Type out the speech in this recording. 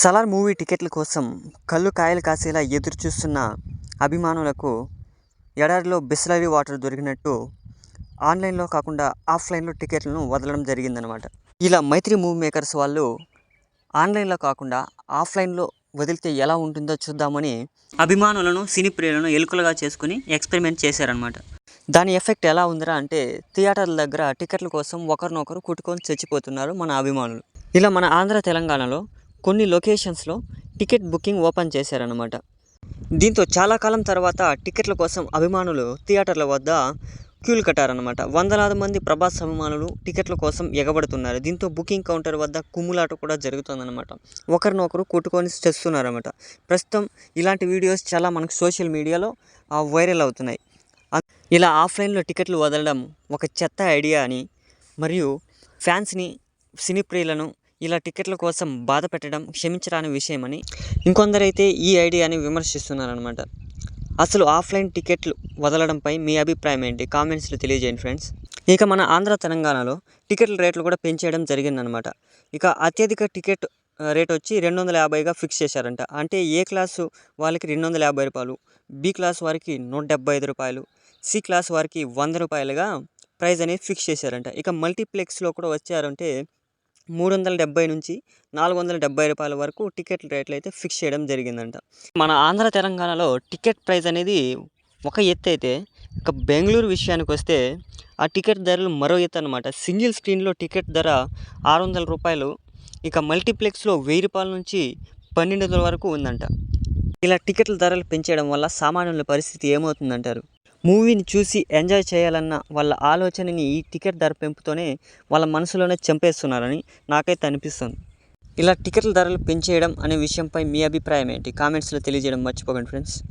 Salaar movie టికెట్ల కోసం కళ్ళు కాయలు కాసేలా ఎదురు చూస్తున్న అభిమానులకు ఎడారిలో బిస్లరీ వాటర్ దొరికినట్టు ఆన్లైన్లో కాకుండా ఆఫ్లైన్లో టికెట్లను వదలడం జరిగిందనమాట ఇలా మైత్రి మూవీ మేకర్స్ వాళ్ళు ఆన్లైన్లో కాకుండా ఆఫ్లైన్లో వదిలితే ఎలా ఉంటుందో చూద్దామని అభిమానులను సినీ ప్రియులను ఎలుకలుగా చేసుకుని ఎక్స్పెరిమెంట్ చేశారనమాట దాని ఎఫెక్ట్ ఎలా ఉందిరా అంటే థియేటర్ల దగ్గర టికెట్ల కోసం ఒకరినొకరు కుట్టుకొని చచ్చిపోతున్నారు మన అభిమానులు. ఇలా మన ఆంధ్ర తెలంగాణలో కొన్ని లొకేషన్స్లో టికెట్ బుకింగ్ ఓపెన్ చేశారనమాట దీంతో చాలా కాలం తర్వాత టికెట్ల కోసం అభిమానులు థియేటర్ల వద్ద క్యూలు కట్టారనమాట వందలాది మంది ప్రభాస్ అభిమానులు టికెట్ల కోసం ఎగబడుతున్నారు. దీంతో బుకింగ్ కౌంటర్ వద్ద కుమ్ములాట కూడా జరుగుతుందన్నమాట. ఒకరినొకరు కొట్టుకొని చేస్తున్నారన్నమాట. ప్రస్తుతం ఇలాంటి వీడియోస్ చాలా మనకు సోషల్ మీడియాలో ఆ, వైరల్ అవుతున్నాయి. ఇలా ఆఫ్లైన్లో టికెట్లు వదలడం ఒక చెత్త ఐడియా అని మరియు ఫ్యాన్స్ని సినీ ప్రియులను ఇలా టికెట్ల కోసం బాధ పెట్టడం క్షమించరాని విషయమని ఇంకొందరైతే ఈ ఐడియాని విమర్శిస్తున్నారనమాట అసలు ఆఫ్లైన్ టికెట్లు వదలడంపై మీ అభిప్రాయం ఏంటి? కామెంట్స్లో తెలియజేయండి ఫ్రెండ్స్. ఇక మన ఆంధ్ర తెలంగాణలో టికెట్ల రేట్లు కూడా పెంచేయడం జరిగిందనమాట ఇక అత్యధిక టికెట్ రేట్ వచ్చి రెండు వందల యాభైగా ఫిక్స్ చేశారంట. అంటే ఏ క్లాసు వాళ్ళకి రెండు వందల యాభై రూపాయలు బి క్లాస్ వారికి నూట డెబ్బై ఐదు రూపాయలు సి క్లాస్ వారికి వంద రూపాయలుగా ప్రైస్ అనేది ఫిక్స్ చేశారంట. ఇక మల్టీప్లెక్స్లో కూడా వచ్చారంటే మూడు వందల డెబ్బై నుంచి నాలుగు వందల డెబ్బై రూపాయల వరకు టికెట్ రేట్లు అయితే ఫిక్స్ చేయడం జరిగిందంట. మన ఆంధ్ర తెలంగాణలో టికెట్ ప్రైస్ అనేది ఒక ఎత్తు అయితే ఇక బెంగళూరు విషయానికి వస్తే ఆ టికెట్ ధరలు మరో ఎత్తు అనమాట సింగిల్ స్క్రీన్లో టికెట్ ధర ఆరు వందల రూపాయలు ఇక మల్టీప్లెక్స్లో వెయ్యి రూపాయల నుంచి పన్నెండు వందల వరకు ఉందంట. ఇలా టికెట్ల ధరలు పెంచేయడం వల్ల సామాన్యుల పరిస్థితి ఏమవుతుందంటారు? మూవీని చూసి ఎంజాయ్ చేయాలన్న వాళ్ళ ఆలోచనని ఈ టికెట్ ధర పెంపుతోనే వాళ్ళ మనసులోనే చంపేస్తున్నారని నాకైతే అనిపిస్తుంది. ఇలా టికెట్ల ధరలు పెంచేయడం అనే విషయంపై మీ అభిప్రాయం ఏంటి? కామెంట్స్లో తెలియజేయడం మర్చిపోకండి ఫ్రెండ్స్.